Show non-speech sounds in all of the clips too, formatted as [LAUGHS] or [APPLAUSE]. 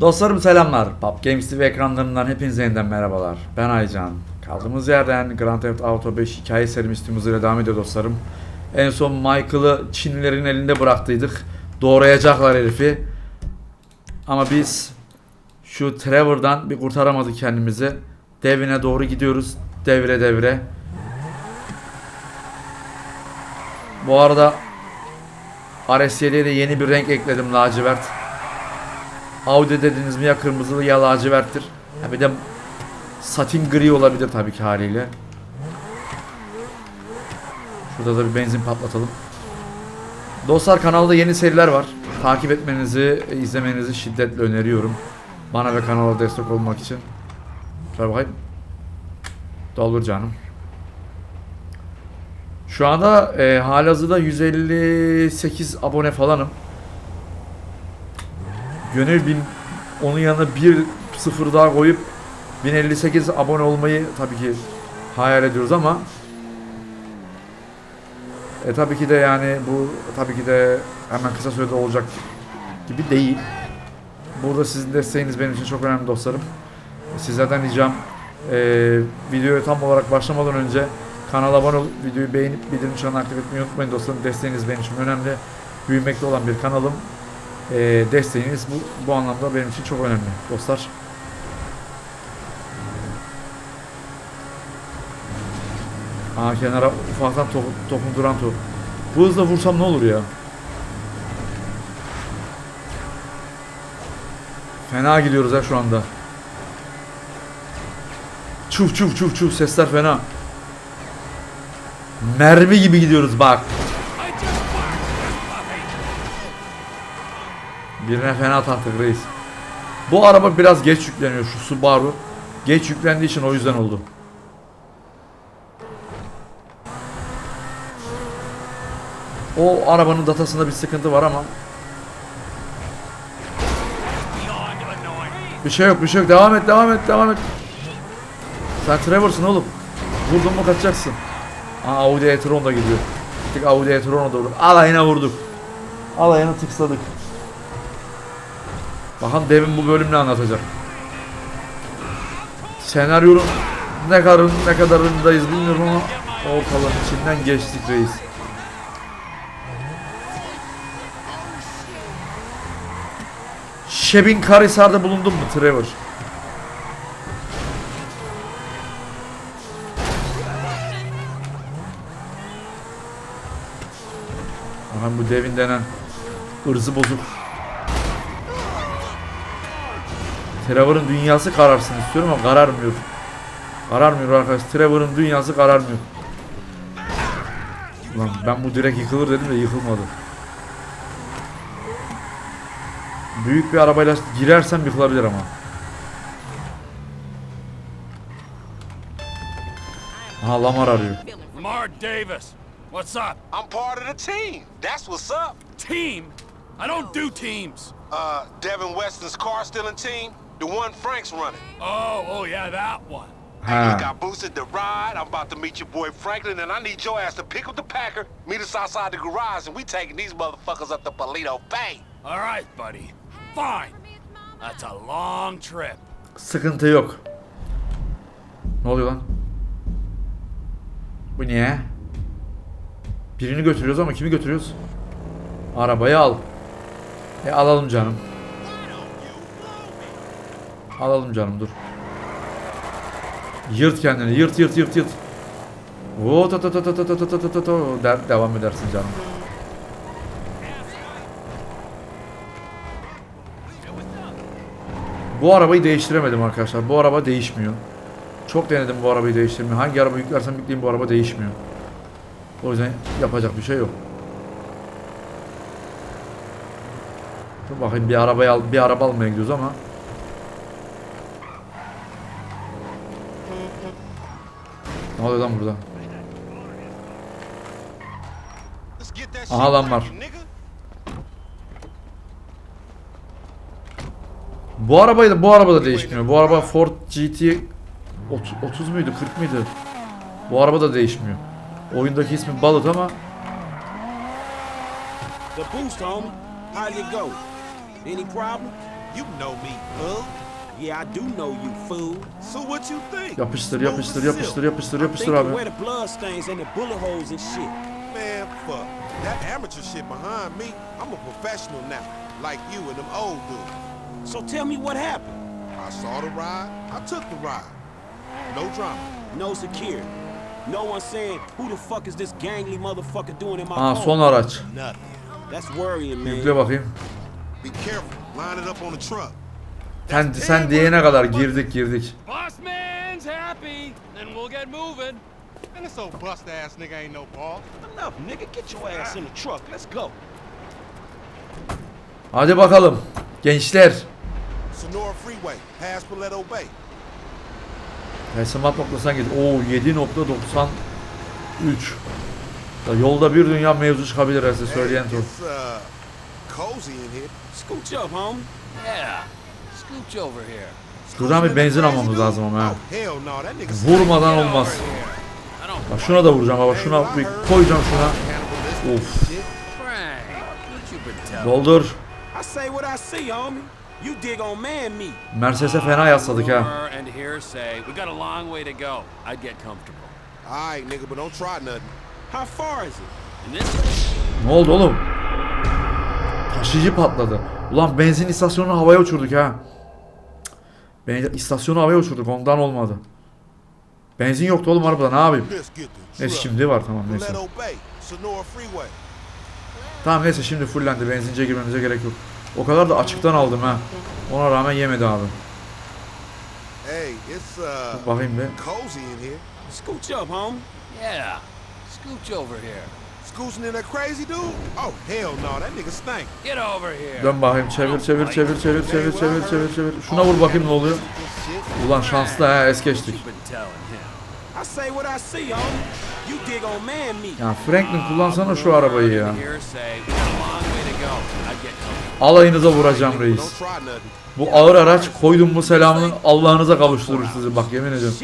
Dostlarım selamlar. Pop Games TV ekranlarından hepinize yeniden merhabalar. Ben Aycan. Kaldığımız yerden Grand Theft Auto 5 hikaye serimiz tüm devam ediyor dostlarım. En son Michael'ı Çinlilerin elinde bıraktıydık. Doğrayacaklar herifi. Ama biz şu Trevor'dan bir kurtaramadık kendimizi. Devine doğru gidiyoruz. Devre devre. Bu arada RS7'ye de yeni bir renk ekledim lacivert. Audi dediniz mi ya kırmızılı ya laciverttir. Ha bir de satin gri olabilir tabii ki haliyle. Şurada da bir benzin patlatalım. Dostlar kanalda yeni seriler var. Takip etmenizi, izlemenizi şiddetle öneriyorum. Bana ve kanala destek olmak için. Şöyle bakayım. Doldur canım. Şu anda e, halihazırda 158 abone falanım. Gönül bin onun yanına bir sıfır daha koyup 1058 abone olmayı tabii ki hayal ediyoruz ama e tabii ki de yani bu tabii ki de hemen kısa sürede olacak gibi değil. Burada sizin desteğiniz benim için çok önemli dostlarım. Sizlerden ricam e, videoya tam olarak başlamadan önce kanala abone olup videoyu beğenip bildirim çanını aktif etmeyi unutmayın dostlarım. Desteğiniz benim için önemli. Büyümekte olan bir kanalım. E, desteğiniz bu, bu anlamda benim için çok önemli dostlar. Aa kenara ufaktan top, topun duran top. Bu hızla vursam ne olur ya? Fena gidiyoruz ha şu anda. Çuf çuf çuf çuf sesler fena. Mermi gibi gidiyoruz bak. Birine fena taktık reis. Bu araba biraz geç yükleniyor şu Subaru. Geç yüklendiği için o yüzden oldu. O arabanın datasında bir sıkıntı var ama. Bir şey yok bir şey yok. Devam et devam et devam et. Sen Trevor'sın oğlum. Vurdun mu kaçacaksın. Aa Audi e-tron da gidiyor. Gittik Audi e-tron'a doğru. Alayına vurduk. Alayına tıksladık Bakalım Devin bu bölüm ne anlatacak Senaryonun ne kadar ne kadarındayız bilmiyorum ama ortalığın içinden geçtik reis. Şebin Karahisar'da bulundun mu Trevor? Aha bu Devin denen ırzı bozuk. Trevor'ın dünyası kararsın istiyorum ama kararmıyor. Kararmıyor arkadaş. Trevor'ın dünyası kararmıyor. Ulan ben bu direkt yıkılır dedim de yıkılmadı. Büyük bir arabayla girersem yıkılabilir ama. Aha Lamar arıyor. Lamar Davis, what's up? I'm part of the team. That's what's up. Team? I don't do teams. Uh, Devin Weston's car stealing team, the one Frank's running. Oh, oh yeah, that one. Hey, Ha. he got boosted to ride. I'm about to meet your boy Franklin, and I need your ass to pick up the Packer, meet us outside the garage, and we taking these motherfuckers up to Polito Bay. All right, buddy. Fine. That's a long trip. Sıkıntı yok. Ne oluyor lan? Bu niye? Birini götürüyoruz ama kimi götürüyoruz? Arabayı al. E alalım canım. Alalım canım dur. Yırt kendini yırt yırt yırt yırt. Oo ta ta ta ta ta ta ta ta ta ta der devam edersin canım. Bu arabayı değiştiremedim arkadaşlar. Bu araba değişmiyor. Çok denedim bu arabayı değiştirmeyi. Hangi araba yüklersem yükleyeyim bu araba değişmiyor. O yüzden yapacak bir şey yok. Dur bakayım bir arabayı al, bir araba almaya gidiyoruz ama. Ne oluyor lan burada? Aha lan var. Bu arabayı da bu araba da değişmiyor. Bu araba Ford GT 30, 30 muydu 40 mıydı? Bu araba da değişmiyor. Oyundaki ismi Bullet ama The boost, homie. How you go? Any problem? You know me, fool. Yeah, I do know you, fool. So what you think? Yapıştır Smooth yapıştır as yapıştır silk. yapıştır I'm yapıştır thinking abi. where the blood stains and the bullet holes and shit. Man, fuck. That amateur shit behind me, I'm a professional now. Like you and them old dudes. So tell me what happened. I saw the ride, I took the ride. No drama. No security. No one saying who the fuck is this gangly motherfucker doing in my Aa car? son araç. Nothing. That's worrying, man. Yükle bakayım. Be careful. Line it up on the truck. Sen, sen diyene kadar girdik girdik. Boss man's happy, then we'll get moving. And this old bust ass nigga ain't no boss. Enough, nigga. Get your ass in the truck. Let's go. Hadi bakalım. Gençler. Sonora Freeway, past Paleto Bay. Teslimat noktasına git. Oo 7.93. Ya Yolda bir dünya mevzu çıkabilir size söyleyen Hey, tur. It's uh, cozy in here. Scooch up, homie. Yeah. Şuradan bir benzin almamız lazım ama. Vurmadan olmaz. Bak şuna da vuracağım baba. Şuna bir koyacağım şuna. Of. Doldur. Mercedes'e fena yasladık ha. Ne oldu oğlum? Taşıyıcı patladı. Ulan benzin istasyonunu havaya uçurduk ha. Benzin istasyonu havaya uçurduk ondan olmadı. Benzin yoktu oğlum arabada ne yapayım? Neyse şimdi var tamam neyse. Tamam neyse şimdi fullendi benzince girmemize gerek yok. O kadar da açıktan aldım ha. Ona rağmen yemedi abi. Uh, Bakayım here. Scooch up, homie. Yeah. Scooch over here. Scoozing in that crazy dude? Oh, hell no, that nigga stink. Get over here. Dön bakayım çevir çevir çevir çevir çevir çevir çevir çevir. Şuna vur bakayım ne oluyor. Ulan şanslı ha es geçtik. you been telling him? I say what I see, homie. You dig on man meat. Ya Franklin kullansana şu arabayı ya. A. Alayınıza vuracağım reis. Bu ağır araç koydum mu selamını Allah'ınıza kavuşturur sizi bak yemin ediyorum.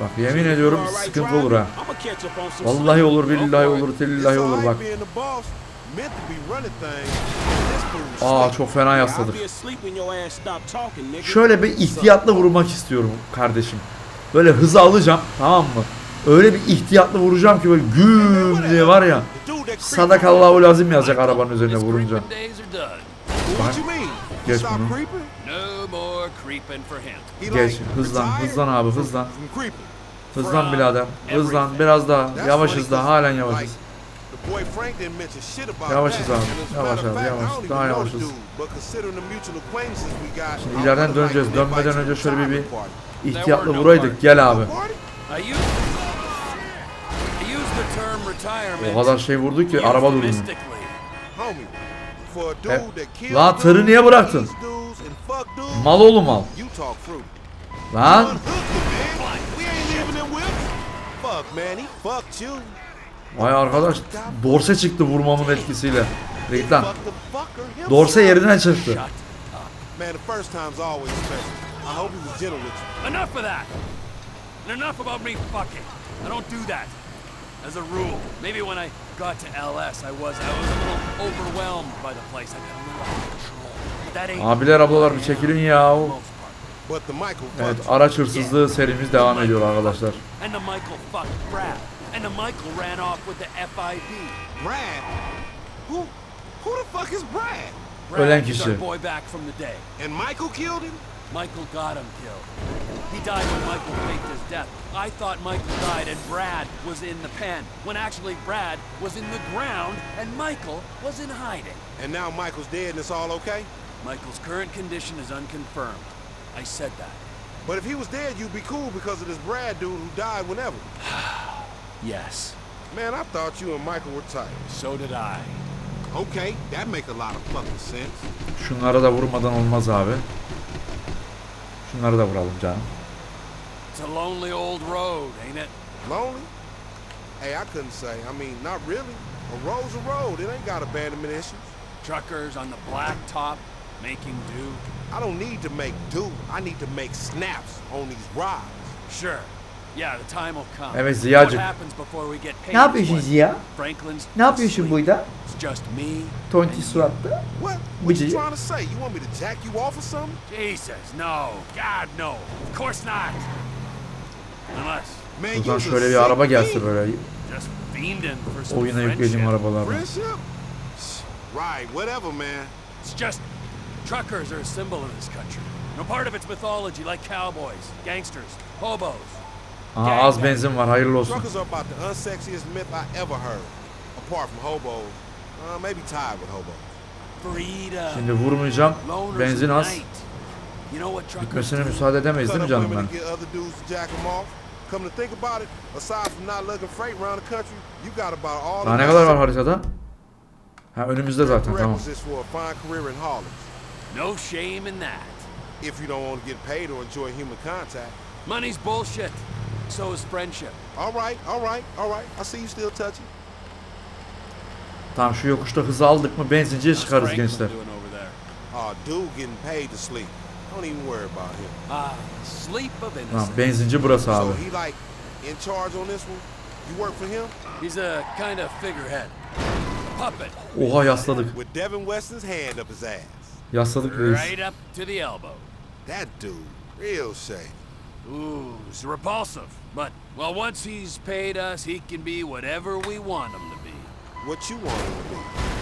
Bak yemin ediyorum sıkıntı olur ha. Vallahi olur, billahi olur, tillahi olur bak. Aa çok fena yasladık. Şöyle bir ihtiyatla vurmak istiyorum kardeşim. Böyle hızı alacağım tamam mı? Öyle bir ihtiyatla vuracağım ki böyle güm diye var ya. Sadakallahu lazım yazacak arabanın üzerine vurunca. Bak, geç bunu. Geç hızlan hızlan abi hızlan. Hızlan birader hızlan biraz daha yavaşız da halen yavaşız. Yavaşız abi. Yavaş abi yavaş. Daha yavaşız. Şimdi ileriden döneceğiz. Dönmeden önce şöyle bir, bir ihtiyatlı vuraydık. Gel abi. O kadar şey vurdu ki araba durdu. E, la tırı niye bıraktın? Mal oğlu mal. Lan. Vay arkadaş. Dorse çıktı vurmamın etkisiyle. Git lan. Dorse yerine çıktı. As a rule, maybe when I got to LS, I was I was a little overwhelmed by the place. I got a little Abiler ablalar bir çekilin ya. Evet araç hırsızlığı serimiz devam ediyor arkadaşlar. Ölen kişi. Michael got him killed. He died when Michael faked his death. I thought Michael died and Brad was in the pen, when actually Brad was in the ground and Michael was in hiding. And now Michael's dead and it's all okay? Michael's current condition is unconfirmed. I said that. But if he was dead, you'd be cool because of this Brad dude who died whenever. [SIGHS] Yes, Man, I thought you and Michael were tight. so did I. Okay, that make a lot of fucking sense. Şunlara da vurmadan olmaz abi. Şunları da vuralım canım. It's a lonely old road, ain't it? Lonely? Hey, I couldn't say. I mean, not really. A road's a road. It ain't got abandonment issues. Truckers on the blacktop making do. I don't need to make do. I need to make snaps on these rides. Sure. Yeah, the time will come. Evet, What Ziyacık. happens before we get paid? Ne yapıyorsun Ziya? Franklin's Ne yapıyorsun burada? It's just me. Tonti suratlı. What? What you trying to say? You want me to jack you off or something? Jesus, no. God, no. Of course not. Unless Man, Buradan şöyle bir araba gelse böyle just fiending for some oyuna yüklediğim arabalardan. Friendship? Right, whatever, man. It's just truckers are a symbol of this country. No part of its mythology, like cowboys, gangsters, hobos. Aha az benzin var hayırlı olsun. Truckers are about the unsexiest myth I ever heard. Apart from hobos. Uh, maybe tied with hobos. Freedom. Şimdi vurmayacağım. Benzin az. Bitmesine müsaade edemeyiz değil mi canım ben? to get other dudes to jack them off. Come to think about it, aside from not lugging freight around the country, you got about all Daha the ne kadar var haritada? Ha önümüzde zaten tamam. Prerequisites for a fine career in haulage. No shame in that. If you don't want to get paid or enjoy human contact. Money's bullshit. So is friendship. All right, all right, all right. I see you still touching. Tamam şu yokuşta hızı aldık mı benzinciye How's çıkarız Franklin gençler. doing over there? Oh, dude getting paid to sleep. Don't even worry about him. Ah, sleep of Tamam innocence. benzinci burası So he like in charge on this one? You work for him? He's a kind of figurehead. Puppet. Oha yasladık. With Devin Weston's hand up his ass. Yasladık reis. Right up to the elbow. That dude, real shady. Ooh, it's repulsive. But, well, once he's paid us, he can be whatever we want him to be. What you want him to be?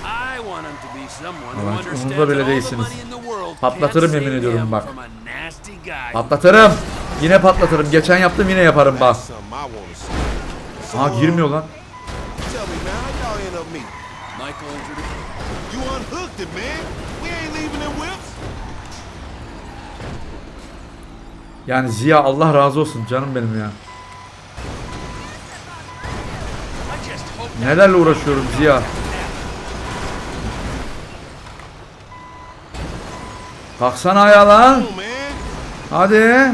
I want him to be someone who understands all the money in the world Patlatırım yemin ediyorum bak. from a nasty guy. Patlatırım. Yine patlatırım. Geçen yaptım yine yaparım bak. Aha girmiyor lan. Michael You unhooked it, man. We ain't leaving them whips. Yani Ziya Allah razı olsun canım benim ya. Nelerle uğraşıyorum Ziya. Kalksana ayağa lan. Hadi.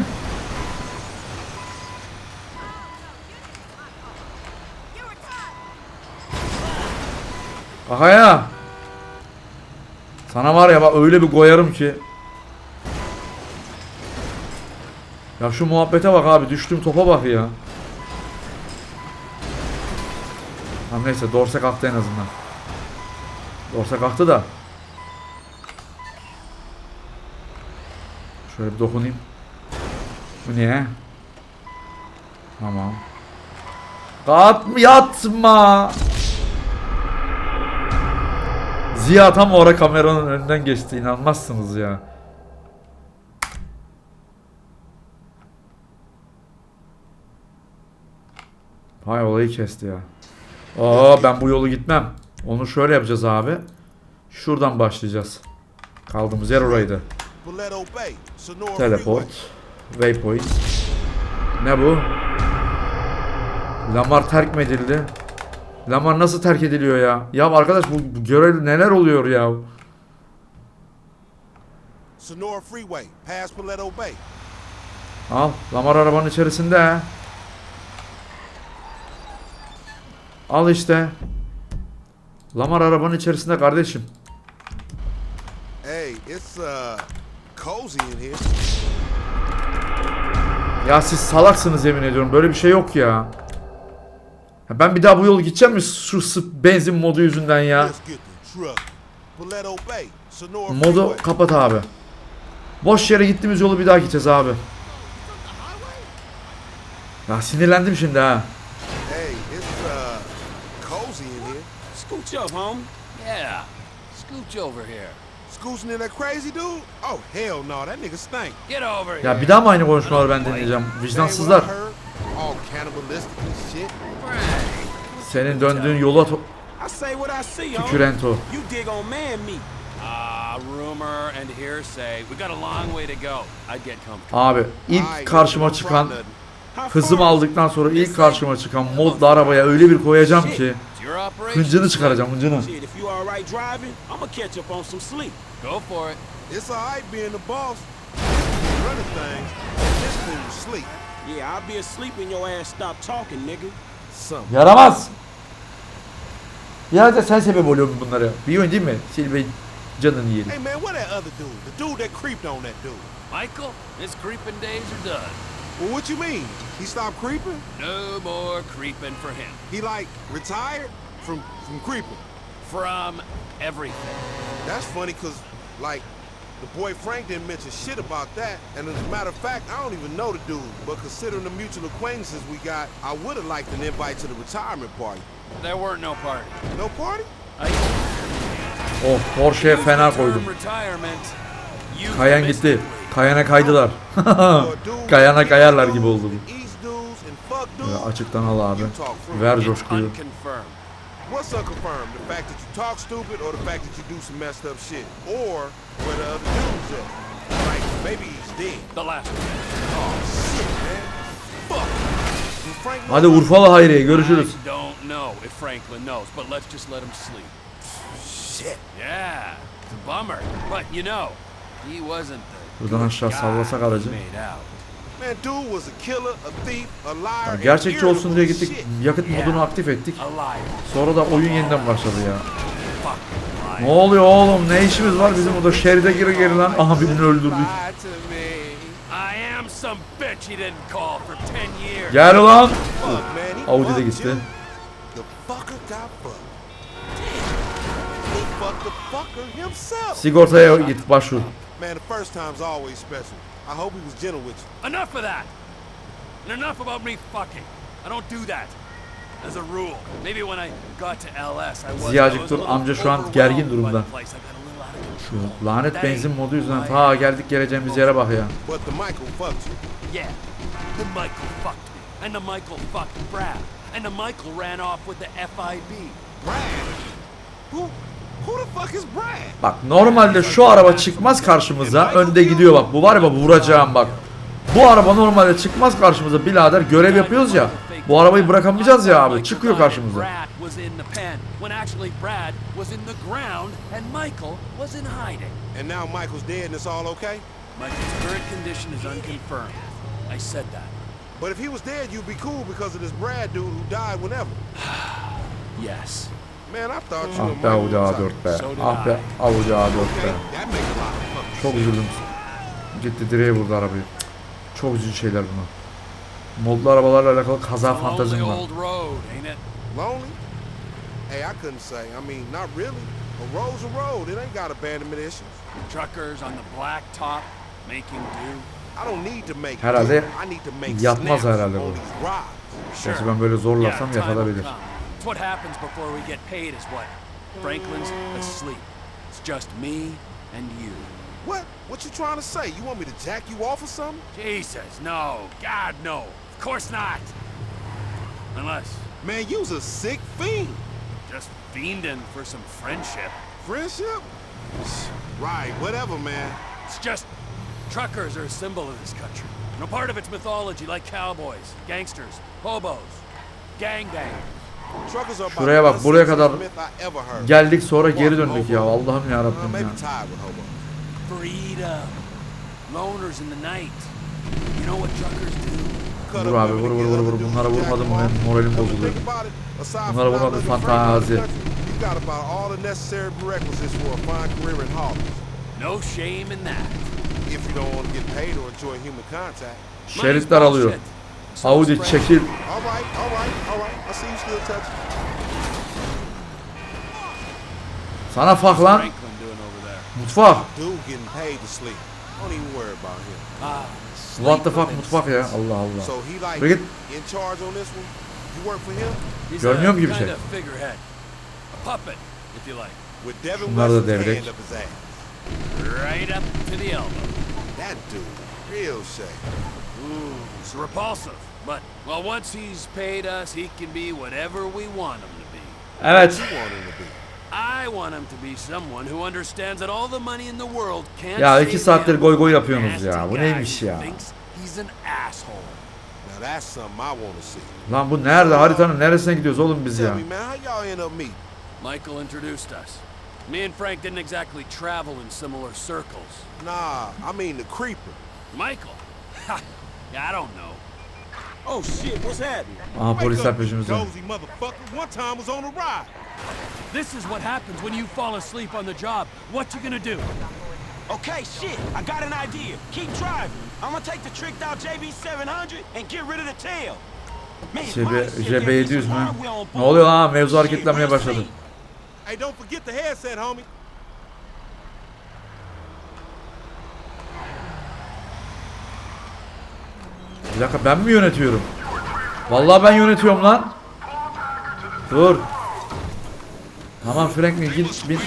Kalk ayağa. Sana var ya bak öyle bir koyarım ki. Ya şu muhabbete bak abi düştüğüm topa bak ya. Tamam neyse dorse kalktı en azından. Dorse kalktı da. Şöyle bir dokunayım. Bu niye? Tamam. Kalk yatma. Ziya tam o ara kameranın önünden geçti. inanmazsınız ya. Hay olayı kesti ya. Aa ben bu yolu gitmem. Onu şöyle yapacağız abi. Şuradan başlayacağız. Kaldığımız yer oraydı. Teleport. Waypoint. Ne bu? Lamar terk mi edildi? Lamar nasıl terk ediliyor ya? Ya arkadaş bu, görev neler oluyor ya? Al. Lamar arabanın içerisinde. he. Al işte. Lamar arabanın içerisinde kardeşim. Hey, it's uh cozy in here. Ya siz salaksınız yemin ediyorum. Böyle bir şey yok ya. Ben bir daha bu yolu gideceğim mi şu benzin modu yüzünden ya? Modu kapat abi. Boş yere gittiğimiz yolu bir daha gideceğiz abi. Ya sinirlendim şimdi ha. Hey, it's uh cozy in here. Scooch up, homie. Yeah. Scooch over here. Scooching in that crazy dude? Oh hell no, that nigga stink. Get over here. Ya bir daha mı aynı konuşmaları ben ain't Vicdansızlar. Senin döndüğün yola tüküren to. You dig on man meat. Ah, rumor and hearsay. We got a long way to go. I'd get comfortable. Abi ilk karşıma çıkan hızımı aldıktan sonra ilk karşıma çıkan modla arabaya öyle bir koyacağım ki. Hıncını çıkaracağım hıncını. Shit, if you alright driving, I'ma catch up on some sleep. Go for it. It's alright being the boss. Running things. This fool sleep. Yeah, I'll be asleep when your ass stop talking, nigga. Something. Yaramaz. Ya da sen sebep oluyorsun bunlara. Biliyorsun değil mi? Silve canını yiyelim. Hey man, where that other dude? The dude that creeped on that dude. Michael, his creeping days are done. Well, what you mean? He stopped creeping? No more creeping for him. He like retired from from creeping. From everything. That's funny because, like, the boy Frank didn't mention shit about that. And as a matter of fact, I don't even know the dude. But considering the mutual acquaintances we got, I would have liked an invite to the retirement party. There weren't no party. No party? I Oh Porsche'ye fena koydum. Retirement. Kayan gitti. Kayana kaydılar. [LAUGHS] Kayana kayarlar gibi oldu bu. Böyle açıktan al abi. Ver coşkuyu. What's unconfirmed? The fact that you talk stupid or the fact that you do some messed up shit? Or where the other dudes at? Right, maybe he's dead. The last one. Oh, shit, man. Fuck. Hadi Urfalı Hayriye görüşürüz. I don't know if Franklin knows, but let's just let him sleep. Shit. Yeah, it's a bummer. But you know, Buradan aşağı sallasak aracı. made out. Man, dude was a killer, a thief, a liar. Ya and gerçekçi olsun diye gittik. Yakıt modunu aktif ettik. A liar. Sonra da oyun yeniden başladı ya. Ne liar. oluyor oğlum? Ne işimiz var bizim burada? Şeride geri geri lan. Abini öldürdük. Lie to me. I am some bitch he didn't call for 10 years. Gel lan. Audi de gitti. Sigortaya git başvur. Man, the first time's always special. I hope he was gentle with you. Enough of that. And enough about me fucking. I don't do that. As a rule. Maybe when I got to LS I was, Ziyacık dur, amca şu an gergin durumda. control. Lanet benzin modu yüzünden ta geldik geleceğimiz yere bak ya. But the Michael fucked you. Yeah. The Michael fucked me. And the Michael fucked Brad. And the Michael ran off with the FIB. Brad? Who, who the fuck is Brad? Bak normalde şu araba çıkmaz karşımıza. Önde gidiyor bak. Bu var ya bak vuracağım bak. Bu araba normalde çıkmaz karşımıza birader. Görev yapıyoruz ya. Bu arabayı bırakamayacağız ya abi. Çıkıyor karşımıza. But if he was dead, you'd be cool because of this Brad dude who died whenever. [SIGHS] Yes. Man, I thought you Ah and be was A4 out. be. Ah be. Audi A4 Okay, be. Çok üzüldüm. Gitti direğe vurdu arabayı. Çok üzücü şeyler bunlar. Modlu arabalarla alakalı kaza fantazim var. Hey, I couldn't say. I mean, not really. A road's a road. It ain't got abandonment issues. Truckers on the black top making do. I don't need to make Herhalde do. I need to make yatmaz herhalde bu. Gerçi ben böyle zorlarsam Yeah, time will yakalayabilir. come. It's what happens before we get paid is what? Franklin's asleep. It's just me and you. What? What you trying to say? You want me to jack you off or something? Jesus, no. God, no. Of course not. Unless Man, you's a sick fiend. just fiending for some friendship. Friendship? Right, whatever, man. It's just truckers are a symbol of this country. And a part of its mythology, like cowboys, gangsters, hobos, gangbangers. Şuraya bak, buraya kadar. Geldik sonra geri döndük ya. Allah'ım ya Rabbim ya. Vur abi, vur, vur, vur, vur. Bunlara vurmadım benim moralim bozuluyor. Bunlara vurmadım, fantazi. Şeritler alıyor. Audi çekil. Sana fak lan. Mutfak. What the fuck mutfak ya. Allah Allah. So he like Bring it. in charge on this one? You work for him? He's Görmüyorum a ki bir şey. Bunlar da devrek. Right up to the elbow. That dude, real shame. Ooh, it's repulsive. But, well, once he's paid us, he can be whatever we want him to be. Evet. You want him to be. I want him to be someone who understands that all the money in the world can't Ya iki save saattir goy goy yapıyorsunuz ya. Bu neymiş ya? He's an asshole. Now that's something I want to see. Lan bu nerede? Haritanın neresine gidiyoruz oğlum biz ya? Michael introduced us. Me and Frank didn't exactly travel in similar circles. Nah, I mean the creeper. Michael? [LAUGHS] I don't know. Oh shit, what's happening? Aha polisler peşimizde. Dozy motherfucker. One time was on a ride. This is what happens when you fall asleep on the job. What you gonna do? Okay, shit, I got an idea. Keep driving. I'm gonna take the tricked out JB700 and get rid of the tail. JB, why is there JB700 some mü? Ne oluyor lan? Mevzu hareketlenmeye başladı. Hey, don't forget the headset, homie. Bir dakika ben mi yönetiyorum? Vallahi ben yönetiyorum lan. Dur. Tamam Franklin git bin.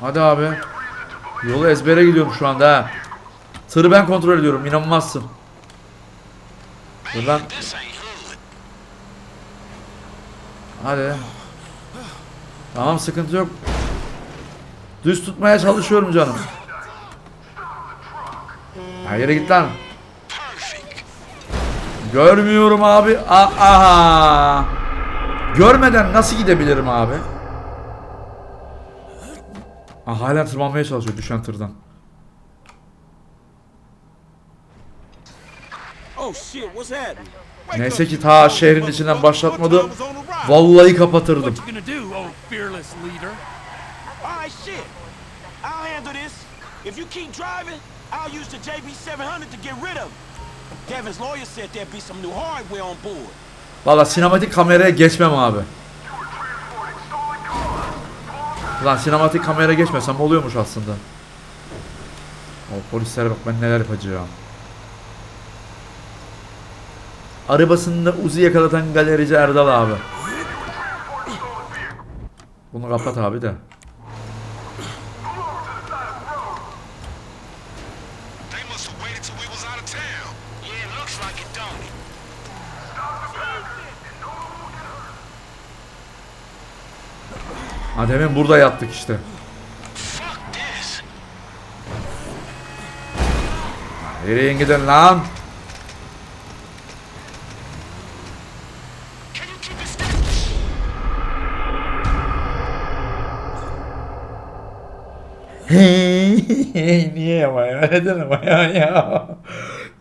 Hadi abi. Yolu ezbere gidiyorum şu anda ha. Tırı ben kontrol ediyorum inanmazsın. Dur lan. Hadi. Tamam sıkıntı yok. Düz tutmaya çalışıyorum canım. Ha yere git lan. Görmüyorum abi. A- Aha. Görmeden nasıl gidebilirim abi? Aa, hala tırmanmaya çalışıyor düşen tırdan. Oh shit, what's happening? Wake Neyse ki ta şehrin içinden başlatmadı. Vallahi kapatırdım. If you keep driving, I'll use the JB700 to get rid of him. Kevin's lawyer said there'd be some new hardware on board. Valla sinematik kameraya geçmem abi. Lan sinematik kameraya geçmesem oluyormuş aslında. O polislere bak ben neler yapacağım. Arabasında Uzi yakalatan galerici Erdal abi. Bunu kapat abi de. They must have waited till we was out of town. Yeah, it looks like it, don't it? Ha demin burada yattık işte. Nereye gidin lan? Niye ama ya? Neden ama ya ya?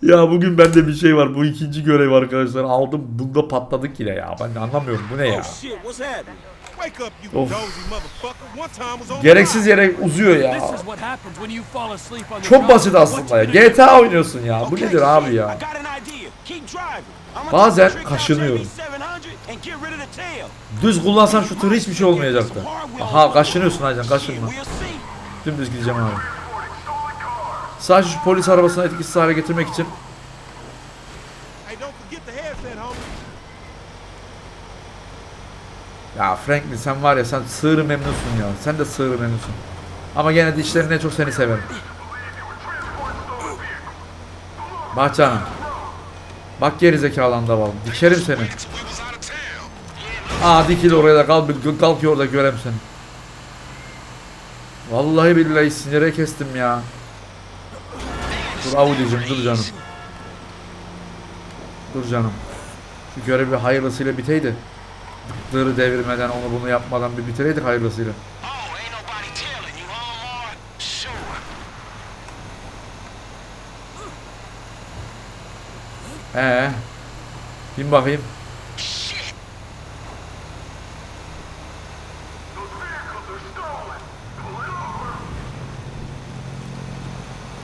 Ya bugün bende bir şey var. Bu ikinci görev arkadaşlar. Aldım. Bunda patladık yine ya. Ben anlamıyorum. Bu ne ya? Of. Gereksiz yere uzuyor This ya. is what happens when you fall asleep on the Çok basit aslında ya. GTA oynuyorsun ya. Bu nedir abi ya? got an idea. Keep driving. I'm Bazen kaşınıyorum. JB700 and get rid of the tail. Düz kullansan şu tır hiçbir şey olmayacaktı. Aha kaşınıyorsun Aycan kaşınma. Dümdüz gideceğim abi. Sadece şu polis arabasını etkisiz hale getirmek için Hey, don't forget the headset, homie. Ya Franklin sen var ya sen sığırı memnunsun ya. Sen de sığırı memnunsun. Ama gene en çok seni severim. Bak canım. Bak geri zekalı andaval. Dikerim seni. Aa dikil oraya da kalk, kalk orada görem seni. Vallahi billahi sinire kestim ya. Dur Audi'cim dur canım. Dur canım. Şu görevi hayırlısıyla biteydi. Dırı devirmeden onu bunu yapmadan bir bitireydik hayırlısıyla. Ee, bin bakayım.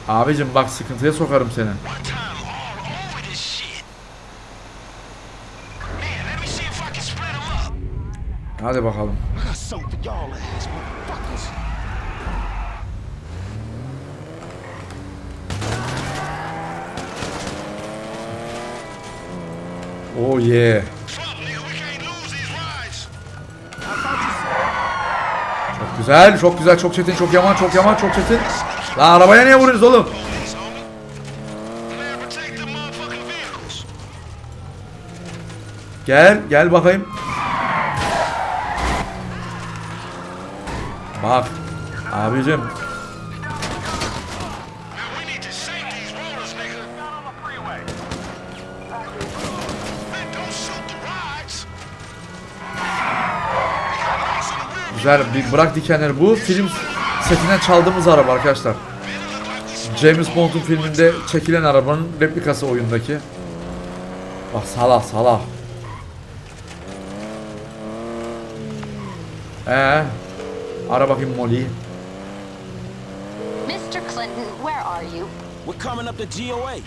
Abicim bak sıkıntıya sokarım seni. One time all over this shit. Man, let me see if I can split them up. Hadi bakalım. Oh yeah. Çok güzel, çok güzel, çok çetin, çok yaman, çok yaman, çok çetin. Lan arabaya niye vuruyorsunuz oğlum? Gel, gel bakayım. The rides. Güzel, bir bırak dikenleri. Bu film setinden çaldığımız araba arkadaşlar. James Bond'un filminde çekilen arabanın replikası oyundaki. Bak salah salah. Ee, ara bakayım Molly'yi. Mr. Clinton, where are you? We're coming up to GOH.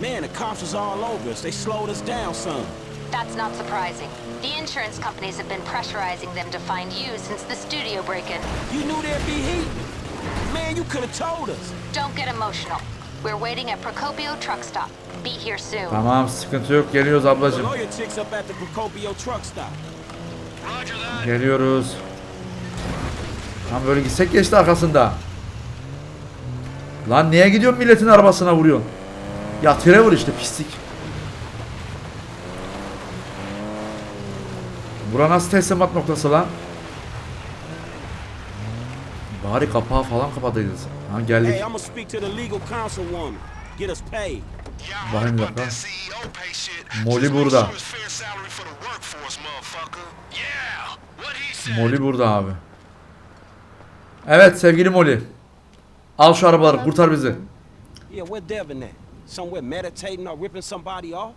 Man, the cops was all over us. They slowed us down some. That's not surprising. The insurance companies have been pressurizing them to find you since the studio break-in. You knew there'd be heat? Man, you could have told us. Don't get emotional. We're waiting at Procopio truck stop. Be here soon. Tamam sıkıntı yok. Geliyoruz The ablacığım. lawyer chick's up at the Procopio truck stop. Geliyoruz. Tam böyle gitsek geçti arkasında. Lan niye gidiyorsun milletin arabasına vuruyorsun? Ya Trevor işte pislik. Bura nasıl teslimat noktası lan? Bari kapağı falan kapataydınız. Ha geldik. Hey, I'm gonna speak to the legal councilwoman. Get us paid. Yeah, Bakayım bir dakika. that CEO pay shit. Molly burada. sure it's fair Evet sevgili Molly. Al şu arabaları kurtar bizi. Yeah, where Devin at? Somewhere meditating or ripping somebody off?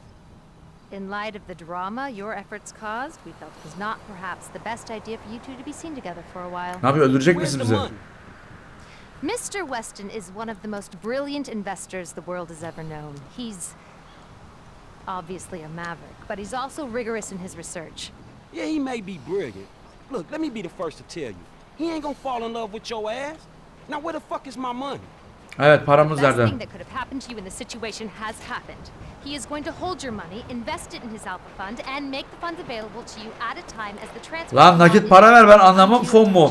In light of the drama your efforts caused, we felt it was not perhaps the best idea for you two to be seen together for a while. Ne yapıyor öldürecek misin bizi? Mr. Weston is one of the most brilliant investors the world has ever known. He's obviously a maverick, but he's also rigorous in his research. Yeah, he may be brilliant. Look, let me be the first to tell you. He ain't gonna fall in love with your ass. Now where the fuck is my money? Evet paramız The best nerede? thing that could have happened to you in this situation has happened. He is going to hold your money, invest it in his alpha fund, and make the funds available to you at a time as the transfer. Lan nakit para ver ben anlamam fon mu?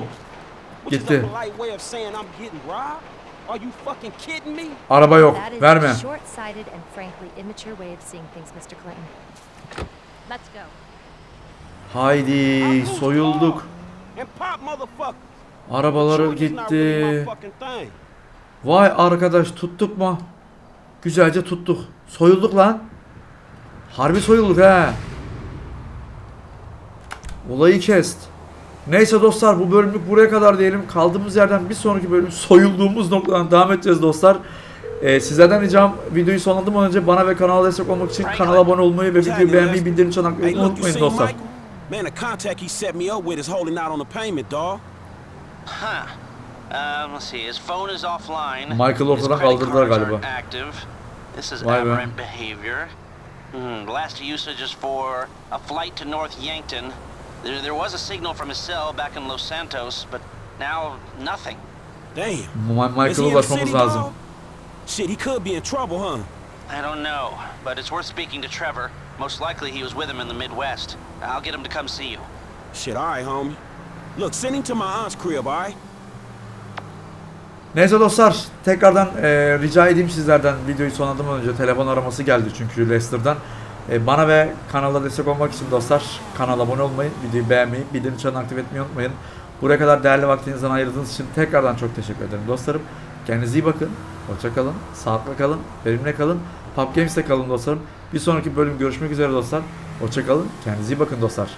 Which is Gitti. a polite way of saying I'm getting robbed? Are you fucking kidding me? Araba yok. That is Verme. a short-sighted and frankly immature way of seeing things, Mr. Clinton. Let's go. Haydi soyulduk. Arabaları gitti. Vay arkadaş tuttuk mu? Güzelce tuttuk. Soyulduk lan. Harbi soyulduk he. Olayı kest. Neyse dostlar bu bölümlük buraya kadar diyelim. Kaldığımız yerden bir sonraki bölüm soyulduğumuz noktadan devam edeceğiz dostlar. Ee, sizlerden ricam videoyu sonlandırmadan önce bana ve kanala destek olmak için kanala abone olmayı ve videoyu beğenmeyi bildirim you unutmayın dostlar. Michael? Man, the contact he set me up with is holding out on the payment, dog. Huh. Um, let's see. His phone is offline. Michael His ortadan credit kaldırdılar cards galiba. aren't active. This is Vay be. aberrant behavior. Hmm. Last usage is for a flight to North Yankton. There, there was a signal from his cell back in Los Santos, but now nothing. Damn. Ma- Is he Michael'a in ulaşmamız city, lazım. dog? Shit, he could be in trouble, huh? I don't know, but it's worth speaking to Trevor. Most likely he was with him in the Midwest. I'll get him to come see you. Shit, all right, homie. Look, send him to my aunt's crib, all right? Neyse dostlar tekrardan e, rica edeyim sizlerden videoyu sonlandırmadan önce telefon araması geldi çünkü Leicester'dan. E, bana ve kanala destek olmak için dostlar kanala abone olmayı, videoyu beğenmeyi, bildirim çanını aktif etmeyi unutmayın. Buraya kadar değerli vaktinizden ayırdığınız için tekrardan çok teşekkür ederim dostlarım. Kendinize iyi bakın, hoşça kalın, sağlıklı kalın, benimle kalın. Pub Games'te kalın dostlarım. Bir sonraki bölüm görüşmek üzere dostlar. Hoşça kalın, kendinize iyi bakın dostlar.